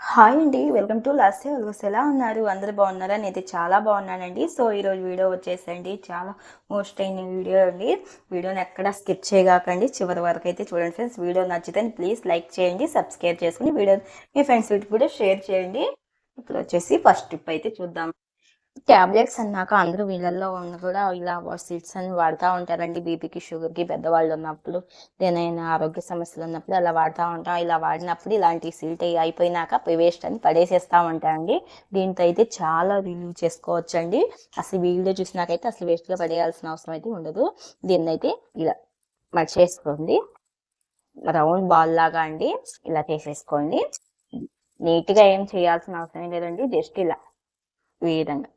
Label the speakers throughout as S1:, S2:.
S1: Hi అండి. Welcome to last వెల్గస్ ఎలా ఉన్నారు? అందరు బాగున్నారా? నేనైతే చాలా బాగున్నానండి. సో ఈరోజు వీడియో వచ్చేసండి. చాలా మోస్ట్ అయిన వీడియో అండి. వీడియోని ఎక్కడ స్కిప్ చేయగాకండి. చివరి వరకు అయితే చూడండి ఫ్రెండ్స్. వీడియో నచ్చితే ప్లీజ్ లైక్ చేయండి సబ్స్క్రైబ్ చేసుకుని వీడియో మీ ఫ్రెండ్స్ వీటికి కూడా షేర్ చేయండి. ఇప్పుడు వచ్చేసి ఫస్ట్ టిప్ అయితే చూద్దాం. టాబ్లెట్స్ అన్నాక అందరూ వీళ్ళల్లో ఉన్న కూడా ఇలా సీడ్స్ అని వాడుతూ ఉంటారండి. బీపీకి షుగర్కి పెద్దవాళ్ళు ఉన్నప్పుడు దేనైనా ఆరోగ్య సమస్యలు ఉన్నప్పుడు అలా వాడుతూ ఉంటాం. ఇలా వాడినప్పుడు ఇలాంటి సీల్ట్ అయిపోయినాక వేస్ట్ అని పడేసేస్తూ ఉంటాయండి దీంతో అయితే చాలా రిలీవ్ చేసుకోవచ్చండి. అసలు వీడియో చూసినాకైతే అసలు వేస్ట్గా పడేయాల్సిన అవసరం అయితే ఉండదు. దీన్ని అయితే ఇలా మర్చేసుకోండి రౌండ్ బాల్ లాగా అండి. ఇలా చేసేసుకోండి. నీట్గా ఏం చేయాల్సిన అవసరం లేదండి. జస్ట్ ఇలా ఈ విధంగా.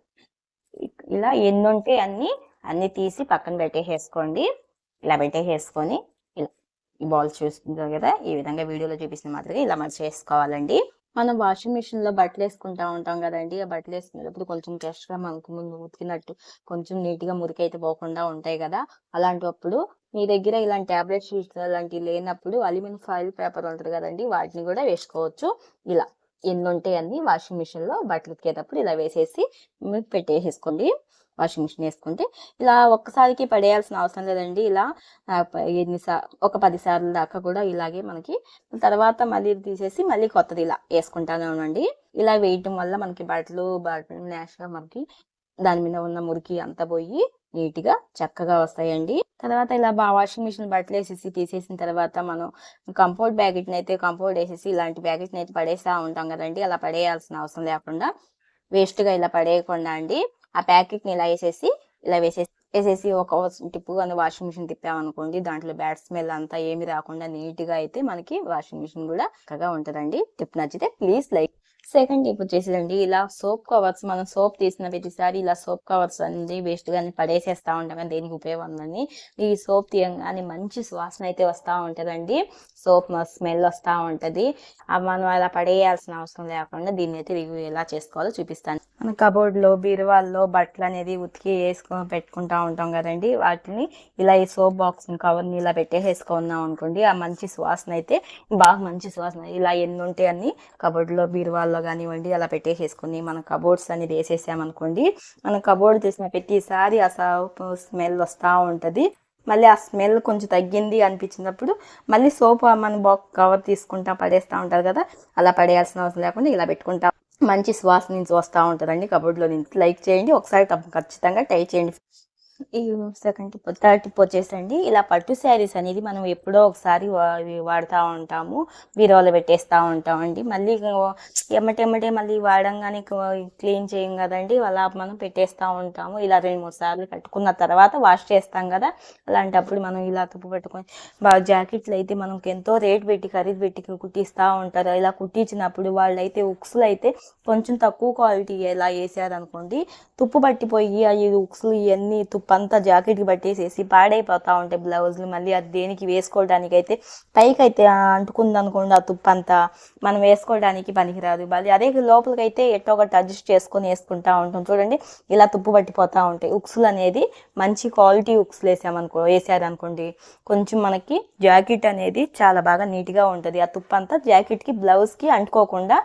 S1: ఇలా ఎన్ని ఉంటే అన్ని అన్ని తీసి పక్కన పెట్టేసేసుకోండి. ఇలా పెట్టేసేసుకొని ఇలా ఈ బాల్ చూస్తుంటారు కదా ఈ విధంగా వీడియోలో చూపిస్తున్న మాదిరిగా ఇలా మనం చేసుకోవాలండి. మనం వాషింగ్ మిషన్లో బట్టలు వేసుకుంటా ఉంటాం కదండి ఆ బట్టలు వేసుకునేటప్పుడు కొంచెం ఫ్రెష్గా మనకు ముందు ఉతికినట్టు కొంచెం నీట్గా మురికి అయితే పోకుండా ఉంటాయి కదా. అలాంటప్పుడు మీ దగ్గర ఇలాంటి టాబ్లెట్ షీట్స్ అలాంటివి లేనప్పుడు అల్యూమినియం ఫాయిల్ పేపర్ ఉంటుంది కదండి వాటిని కూడా వేసుకోవచ్చు. ఇలా ఎన్ని ఉంటాయి అన్ని వాషింగ్ మిషన్లో బట్టలు ఉతికేటప్పుడు ఇలా వేసేసి పెట్టేసేసుకోండి. వాషింగ్ మిషన్ వేసుకుంటే ఇలా ఒక్కసారికి పడేయాల్సిన అవసరం లేదండి. ఇలా ఎన్నిసార్లు ఒక పది సార్లు దాకా కూడా ఇలాగే మనకి తర్వాత మళ్ళీ తీసేసి మళ్ళీ కొత్తది ఇలా వేసుకుంటానే ఉండండి. ఇలా వేయటం వల్ల మనకి బట్టలు బట్టలు న్యాష్గా మనకి దాని మీద ఉన్న మురికి అంతా పోయి నీట్గా చక్కగా వస్తాయండి. తర్వాత ఇలా వాషింగ్ మిషన్ బట్టలు వేసేసి తీసేసిన తర్వాత మనం కంపోర్ట్ ప్యాకెట్ని అయితే కంపోర్ట్ వేసేసి ఇలాంటి ప్యాకెట్ని అయితే పడేస్తా ఉంటాం కదండి. అలా పడేయాల్సిన అవసరం లేకుండా వేస్ట్గా ఇలా పడేయకుండా అండి. ఆ ప్యాకెట్ని ఇలా వేసేసి ఇలా వేసేసి వేసేసి ఒక టిప్పు అని వాషింగ్ మిషన్ తిప్పామనుకోండి దాంట్లో బ్యాడ్ స్మెల్ అంతా ఏమి రాకుండా నీట్గా అయితే మనకి వాషింగ్ మిషన్ కూడా చక్కగా ఉంటుందండి. టిప్ నచ్చితే ప్లీజ్ లైక్ సెకండ్ టిప్ వచ్చేసిదండి ఇలా సోప్ కవర్స్ మనం సోప్ తీసిన ప్రతిసారి ఇలా సోప్ కవర్స్ అనేది వేస్ట్ గాని పడేసేస్తా ఉంటాం కానీ దేనికి ఉపయోగం ఉందని ఈ సోప్ తీయంగానే మంచి సువాసన అయితే వస్తూ ఉంటుందండి. సోప్ స్మెల్ వస్తూ ఉంటుంది. మనం అలా పడేయాల్సిన అవసరం లేకుండా దీన్ని అయితే రివ్యూ ఎలా చేసుకోవాలో చూపిస్తాను. మన కబోర్డ్లో బీరువాల్లో బట్టలు అనేది ఉతికి వేసుకొని పెట్టుకుంటూ ఉంటాం కదండి. వాటిని ఇలా ఈ సోప్ బాక్స్ కవర్ని ఇలా పెట్టేసేసుకున్నాం అనుకోండి ఆ మంచి సువాసన అయితే బాగా మంచి సువాసన. ఇలా ఎన్ని ఉంటాయి అన్ని కబోర్డ్లో బీరువాల్లో కానివ్వండి అలా పెట్టేసేసుకుని మన కబోర్డ్స్ అనేది వేసేసామనుకోండి మన కబోర్డ్ తీసిన ప్రతిసారి ఆ సోప్ స్మెల్ వస్తూ ఉంటుంది. మళ్ళీ ఆ స్మెల్ కొంచెం తగ్గింది అనిపించినప్పుడు మళ్ళీ సోప్ మన బాక్స్ కవర్ తీసుకుంటా పడేస్తూ ఉంటారు కదా అలా పడేయాల్సిన అవసరం లేకుండా ఇలా పెట్టుకుంటా. మంచి సువాసన నుంచి వస్తూ ఉంటుందండి కబోర్డ్లో నుంచి. లైక్ చేయండి ఒకసారి తప్ప ఖచ్చితంగా ట్రై చేయండి. ఈ సెకండ్ టిప్ థర్డ్ టిప్ వచ్చేసండి. ఇలా పట్టు శారీస్ అనేది మనం ఎప్పుడో ఒకసారి వా- వాడుతూ ఉంటాము. బీరువాలో పెట్టేస్తూ ఉంటామండి మళ్ళీ ఎమ్మటెమ్మటే మళ్ళీ వాడంగానే క్లీన్ చేయం కదండి. అలా మనం పెట్టేస్తూ ఉంటాము. ఇలా రెండు మూడు సార్లు కట్టుకున్న తర్వాత వాష్ చేస్తాం కదా. అలాంటప్పుడు మనం ఇలా తుప్పు పెట్టుకొని బాగా జాకెట్లు అయితే మనకి ఎంతో రేట్ పెట్టి ఖరీదు పెట్టి కుట్టిస్తూ ఉంటారు. ఇలా కుట్టించినప్పుడు వాళ్ళైతే ఉక్సులు అయితే కొంచెం తక్కువ క్వాలిటీ ఎలా వేసారనుకోండి తుప్పు పట్టిపోయి అవి ఉక్సులు ఇవన్నీ తుప్పు అంతా జాకెట్కి పట్టేసేసి పాడైపోతూ ఉంటాయి బ్లౌజులు మళ్ళీ అది దేనికి వేసుకోవడానికి అయితే పైకి అయితే అంటుకుంది అనుకోండి ఆ తుప్పు అంతా. మనం వేసుకోవడానికి పనికిరాదు. మళ్ళీ అదే లోపలికి అయితే ఎట్టో ఒకటి అడ్జస్ట్ చేసుకొని వేసుకుంటా ఉంటాం. చూడండి ఇలా తుప్పు పట్టిపోతూ ఉంటాయి. ఉక్సులు అనేది మంచి క్వాలిటీ ఉక్సులు వేసామనుకో వేసారనుకోండి కొంచెం మనకి జాకెట్ అనేది చాలా బాగా నీట్గా ఉంటుంది. ఆ తుప్పు అంతా జాకెట్కి బ్లౌజ్కి అంటుకోకుండా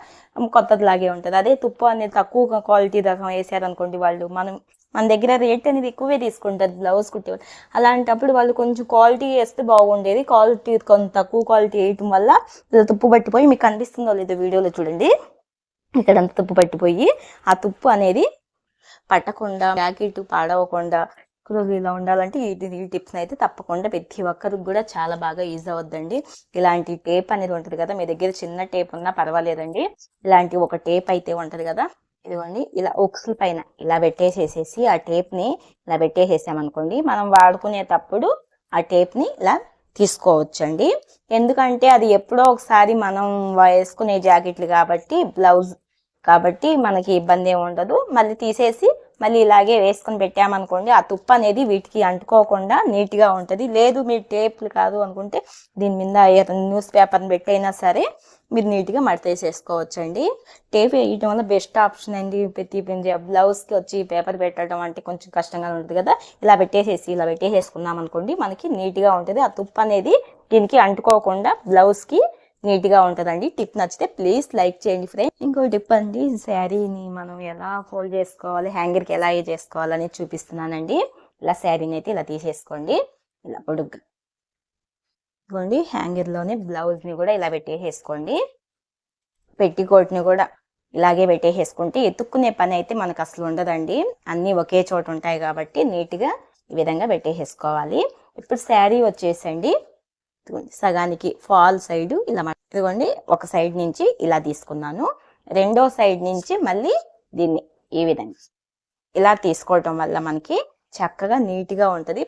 S1: కొత్తది లాగే ఉంటుంది. అదే తుప్పు అనేది తక్కువ క్వాలిటీ రకం వేసారనుకోండి వాళ్ళు మనం మన దగ్గర రేట్ అనేది ఎక్కువే తీసుకుంటారు బ్లౌజ్ కుట్టే అలాంటప్పుడు వాళ్ళు కొంచెం క్వాలిటీ వేస్తే బాగుండేది. క్వాలిటీ కొంత తక్కువ క్వాలిటీ వేయటం వల్ల ఇలా తుప్పు పట్టిపోయి మీకు కనిపిస్తుందో లేదో వీడియోలో చూడండి. ఇక్కడ అంత తుప్పు పట్టిపోయి ఆ తుప్పు అనేది పట్టకుండా ప్యాకెట్ పాడవకుండా ఇలా ఉండాలంటే ఈ ఈ టిప్స్ అయితే తప్పకుండా ప్రతి ఒక్కరికి కూడా చాలా బాగా యూజ్ అవుద్దండి. ఇలాంటి టేప్ అనేది ఉంటుంది కదా మీ దగ్గర చిన్న టేప్ ఉన్నా పర్వాలేదండి. ఇలాంటి ఒక టేప్ అయితే ఉంటుంది కదా. ఇదిగోండి ఇలా ఉక్సుల పైన ఇలా పెట్టేసేసేసి ఆ టేప్ని ఇలా పెట్టేసేసామనుకోండి మనం వాడుకునేటప్పుడు ఆ టేప్ని ఇలా తీసుకోవచ్చండి. ఎందుకంటే అది ఎప్పుడో ఒకసారి మనం వేసుకునే జాకెట్లు కాబట్టి బ్లౌజ్ కాబట్టి మనకి ఇబ్బంది ఏమి ఉండదు. మళ్ళీ తీసేసి మళ్ళీ ఇలాగే వేసుకొని పెట్టామనుకోండి ఆ తుప్పు అనేది వీటికి అంటుకోకుండా నీట్గా ఉంటుంది. లేదు మీరు టేప్లు కాదు అనుకుంటే దీని మీద న్యూస్ పేపర్ని పెట్టైనా సరే మీరు నీట్గా మడతేసేసుకోవచ్చండి. టేప్ వేయటం వల్ల బెస్ట్ ఆప్షన్ అండి. ప్రతి బ్లౌజ్కి వచ్చి పేపర్ పెట్టడం అంటే కొంచెం కష్టంగా ఉంటుంది కదా. ఇలా పెట్టేసేసి ఇలా పెట్టేసేసుకున్నాం అనుకోండి మనకి నీట్గా ఉంటుంది. ఆ తుప్పు అనేది దీనికి అంటుకోకుండా బ్లౌజ్కి నీట్గా ఉంటుందండి. టిప్ నచ్చితే ప్లీజ్ లైక్ చేయండి ఫ్రెండ్. ఇంకో టిప్ అండి శారీని మనం ఎలా ఫోల్డ్ చేసుకోవాలి హ్యాంగర్కి ఎలా చేసుకోవాలని చూపిస్తున్నానండి. ఇలా శారీని అయితే ఇలా తీసేసుకోండి. ఇలా పొడుగ్గా ఇదిగోండి హ్యాంగర్లోనే బ్లౌజ్ని కూడా ఇలా పెట్టేసేసుకోండి. పెట్టికోట్ని కూడా ఇలాగే పెట్టేసేసుకుంటే ఎత్తుక్కునే పని అయితే మనకు అసలు ఉండదండి. అన్నీ ఒకే చోట ఉంటాయి కాబట్టి నీట్గా ఈ విధంగా పెట్టేసేసుకోవాలి. ఇప్పుడు శారీ వచ్చేసండి. ఇదిగోండి సగానికి ఫాల్ సైడ్ ఇలా ఇదిగోండి ఒక సైడ్ నుంచి ఇలా తీసుకున్నాను. రెండో సైడ్ నుంచి మళ్ళీ దీన్ని ఈ విధంగా. ఇలా తీసుకోవటం వల్ల మనకి చక్కగా నీట్గా ఉంటుంది.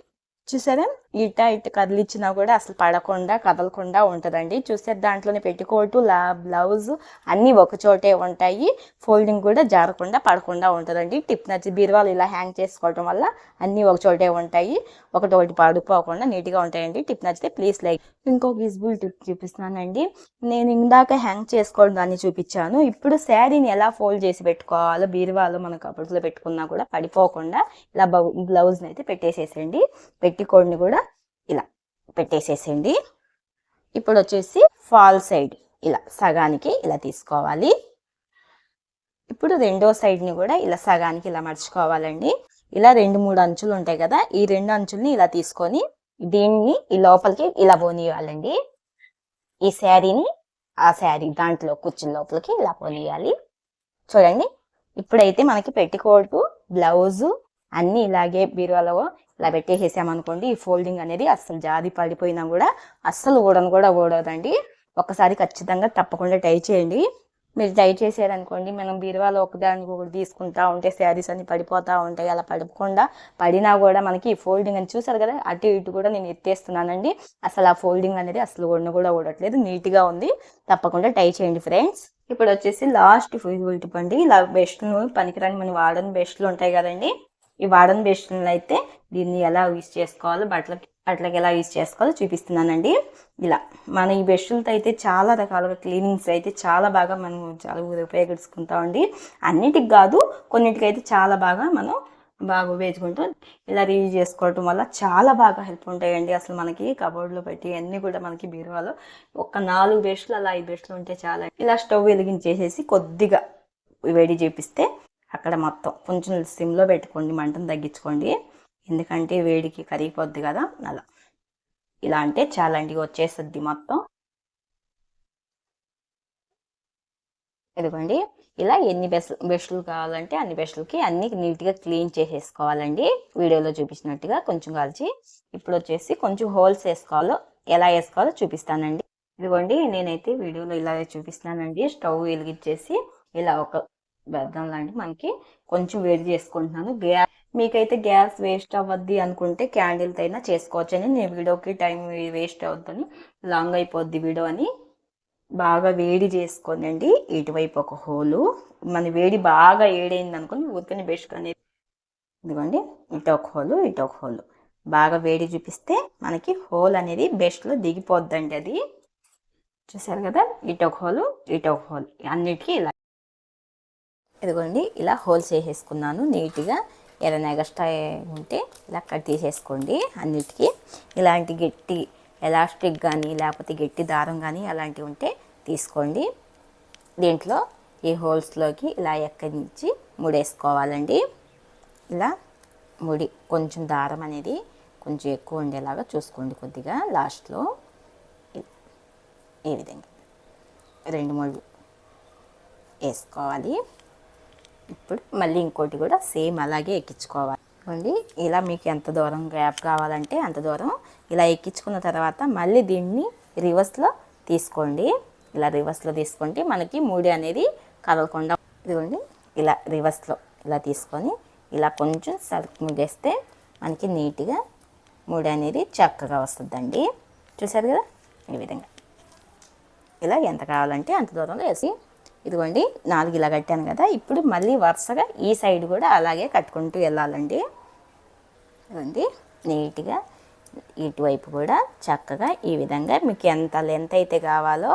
S1: చూసారా? ఇట ఇటు కదిలిచ్చినా కూడా అసలు పడకుండా కదలకుండా ఉంటుందండి. చూస్తే దాంట్లోనే పెట్టుకోటు లా బ్లౌజ్ అన్నీ ఒక చోటే ఉంటాయి. ఫోల్డింగ్ కూడా జారకుండా పడకుండా ఉంటుందండి. టిప్ నచ్చి బీరువాలు ఇలా హ్యాంగ్ చేసుకోవటం వల్ల అన్నీ ఒక చోటే ఉంటాయి. ఒకటి ఒకటి పడిపోకుండా నీట్గా ఉంటాయండి. టిప్ నచ్చితే ప్లీజ్ లైక్. ఇంకొక విజిబుల్ టిప్ చూపిస్తున్నానండి. నేను ఇందాక హ్యాంగ్ చేసుకోవడం దాన్ని చూపించాను. ఇప్పుడు శారీని ఎలా ఫోల్డ్ చేసి పెట్టుకోవాలో బీరువాలో మన కబుర్లో పెట్టుకున్నా కూడా పడిపోకుండా ఇలా బ్లౌజ్ని అయితే పెట్టేసేసండి పెట్టుకోండి కూడా ఇలా పెట్టేసేసేయండి. ఇప్పుడు వచ్చేసి ఫాల్ సైడ్ ఇలా సగానికి ఇలా తీసుకోవాలి. ఇప్పుడు రెండో సైడ్ని కూడా ఇలా సగానికి ఇలా మర్చుకోవాలండి ఇలా రెండు మూడు అంచులు ఉంటాయి కదా ఈ రెండు అంచుల్ని ఇలా తీసుకొని దీన్ని ఈ లోపలికి ఇలా పోనీయాలండి. ఈ శారీని ఆ శారీ దాంట్లో కుర్చీ లోపలికి ఇలా పోనీయాలి. చూడండి ఇప్పుడైతే మనకి పెట్టికోటు బ్లౌజు అన్నీ ఇలాగే బీరువాలో ఇలా పెట్టేసేసామనుకోండి ఈ ఫోల్డింగ్ అనేది అస్సలు జారి పడిపోయినా కూడా అస్సలు ఊడను కూడా ఊడదండి. ఒకసారి ఖచ్చితంగా తప్పకుండా ట్రై చేయండి. మీరు ట్రై చేశారనుకోండి మనం బీరువాలో ఒకదానికి ఒకటి తీసుకుంటా ఉంటే శారీస్ అన్ని పడిపోతూ ఉంటాయి అలా పడకుండా పడినా కూడా మనకి ఈ ఫోల్డింగ్ అని చూసారు కదా అటు ఇటు కూడా నేను ఎత్తేస్తున్నానండి. అసలు ఆ ఫోల్డింగ్ అనేది అసలు ఒడిన కూడా ఊడట్లేదు నీట్గా ఉంది. తప్పకుండా ట్రై చేయండి ఫ్రెండ్స్. ఇప్పుడు వచ్చేసి లాస్ట్ ఫుల్ టిప్ అండి ఇలా బెస్ట్లు పనికిరాని మనం వాడని బెస్ట్లు ఉంటాయి కదండి. ఈ వాడన్ బేషన్లు అయితే దీన్ని ఎలా యూజ్ చేసుకోవాలో బట్టలకి బట్టలకి ఎలా యూజ్ చేసుకోవాలో చూపిస్తున్నానండి. ఇలా మన ఈ బెస్టులతో అయితే చాలా రకాలుగా క్లీనింగ్స్ అయితే చాలా బాగా మనం చాలా ఉపయోగించుకుంటామండి అన్నిటికి కాదు కొన్నిటికైతే చాలా బాగా మనం బాగా ఉపయోగించుకుంటాం. ఇలా రీయూజ్ చేసుకోవటం వల్ల చాలా బాగా హెల్ప్ ఉంటాయండి. అసలు మనకి కబోర్డ్లో పెట్టి అన్నీ కూడా మనకి బీరువాలో ఒక నాలుగు బెస్ట్లు అలా ఐదు బెస్ట్లు ఉంటే చాలా ఇలా స్టవ్ వెలిగించేసేసి కొద్దిగా వేడి చేపిస్తే అక్కడ మొత్తం. కొంచెం సిమ్లో పెట్టుకోండి మంటను తగ్గించుకోండి. ఎందుకంటే వేడికి కరిగిపోద్ది కదా అలా. ఇలా అంటే చాలా అండి వచ్చేస్తుంది మొత్తం. ఇదిగోండి. ఇలా ఎన్ని బెస్ బెస్టులు కావాలంటే అన్ని బెస్టులకి అన్ని నీట్గా క్లీన్ చేసేసుకోవాలండి. వీడియోలో చూపించినట్టుగా కొంచెం కాల్చి ఇప్పుడు వచ్చేసి కొంచెం హోల్స్ వేసుకోవాలో ఎలా వేసుకోవాలో చూపిస్తానండి. ఇదిగోండి నేనైతే వీడియోలో ఇలా చూపిస్తున్నానండి. స్టవ్ వెలిగించేసి ఇలా ఒక బెద్దం లాంటి మనకి కొంచెం వేడి చేసుకుంటున్నాను. గ్యాస్ మీకైతే గ్యాస్ వేస్ట్ అవ్వద్ది అనుకుంటే క్యాండిల్తో అయినా చేసుకోవచ్చని నేను వీడియోకి టైం వేస్ట్ అవుతుంది లాంగ్ అయిపోద్ది వీడియో అని బాగా వేడి చేసుకోనండి. ఇటువైపు ఒక హోలు. మన వేడి బాగా ఏడైంది అనుకుని ఊరికని బెస్ట్ అనేది ఇదిగోండి ఇటు ఒక హోలు ఇటు ఒక హోలు. బాగా వేడి చూపిస్తే మనకి హోల్ అనేది బెస్ట్లో దిగిపోద్దండి అది. చూసారు కదా? ఇటు ఒక హోలు ఇటు ఒక హోల్. అన్నిటికీ ఇలా ఇదిగోండి ఇలా హోల్స్ వేసేసుకున్నాను నీట్గా ఏదైనా ఎగస్ట్రా ఉంటే ఇలా కట్ తీసేసుకోండి అన్నిటికీ. ఇలాంటి గట్టి ఎలాస్టిక్ కానీ లేకపోతే గట్టి దారం కానీ అలాంటివి ఉంటే తీసుకోండి. దీంట్లో ఈ హోల్స్లోకి ఇలా ఎక్కడి నుంచి ముడేసుకోవాలండి. ఇలా ముడి కొంచెం దారం అనేది కొంచెం ఎక్కువ ఉండేలాగా చూసుకోండి కొద్దిగా లాస్ట్లో. ఈ విధంగా రెండు మూడు వేసుకోవాలి. ఇప్పుడు మళ్ళీ ఇంకోటి కూడా సేమ్ అలాగే ఎక్కించుకోవాలి. అండి ఇలా మీకు ఎంత దూరం గ్యాప్ కావాలంటే అంత దూరం ఇలా ఎక్కించుకున్న తర్వాత మళ్ళీ దీన్ని రివర్స్లో తీసుకోండి. ఇలా రివర్స్లో తీసుకుంటే మనకి మూడి అనేది కదలకుండా ఇదిగోండి ఇలా రివర్స్లో ఇలా తీసుకొని ఇలా కొంచెం సరుకు ముడేస్తే మనకి నీట్గా మూడి అనేది చక్కగా వస్తుందండి. చూసారు కదా? ఈ విధంగా. ఇలా ఎంత కావాలంటే అంత దూరంలో వేసి ఇదిగోండి నాలుగు ఇలా కట్టాను కదా ఇప్పుడు మళ్ళీ వరుసగా ఈ సైడ్ కూడా అలాగే కట్టుకుంటూ వెళ్ళాలండి. ఇదిగోండి నీట్గా ఇటువైపు కూడా చక్కగా ఈ విధంగా మీకు ఎంత లెంత్ అయితే కావాలో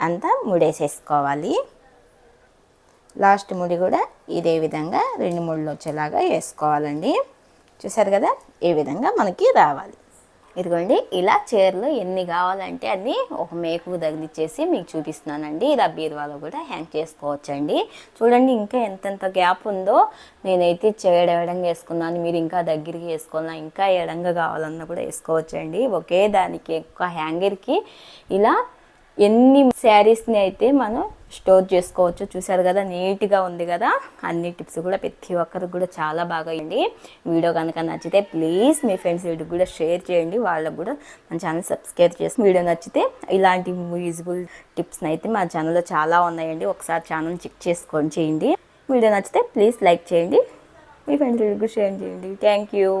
S1: అంత ముడేసేసుకోవాలి. లాస్ట్ ముడి కూడా ఇదే విధంగా రెండు ముళ్ళు వచ్చేలాగా వేసుకోవాలండి. చూసారు కదా ఈ విధంగా మనకి రావాలి. ఇదిగోండి ఇలా చీరలు ఎన్ని కావాలంటే అన్ని ఒక మేకు తగిలిచ్చేసి మీకు చూపిస్తున్నానండి. ఇలా బీరువాలో కూడా హ్యాంగ్ చేసుకోవచ్చండి. చూడండి ఇంకా ఎంతెంత గ్యాప్ ఉందో నేనైతే చేయడం ఎడంగా వేసుకున్నాను. మీరు ఇంకా దగ్గరికి వేసుకోవాలన్నా ఇంకా ఎడంగా కావాలన్నా కూడా వేసుకోవచ్చండి. ఒకే దానికి ఎక్కువ హ్యాంగర్కి ఇలా ఎన్ని శారీస్ని అయితే మనం స్టోర్ చేసుకోవచ్చు చూసారు కదా నీట్గా ఉంది కదా. అన్ని టిప్స్ కూడా ప్రతి ఒక్కరికి కూడా చాలా బాగా అయ్యండి వీడియో కనుక నచ్చితే ప్లీజ్ మీ ఫ్రెండ్స్ వీడికి కూడా షేర్ చేయండి. వాళ్ళకు కూడా మన ఛానల్ సబ్స్క్రైబ్ చేసి వీడియో నచ్చితే ఇలాంటి యూజ్ఫుల్ టిప్స్ని అయితే మా ఛానల్లో చాలా ఉన్నాయండి. ఒకసారి ఛానల్ చెక్ చేసుకొని చేయండి. వీడియో నచ్చితే ప్లీజ్ లైక్ చేయండి. మీ ఫ్రెండ్స్ వీడికి షేర్ చేయండి. Thank you.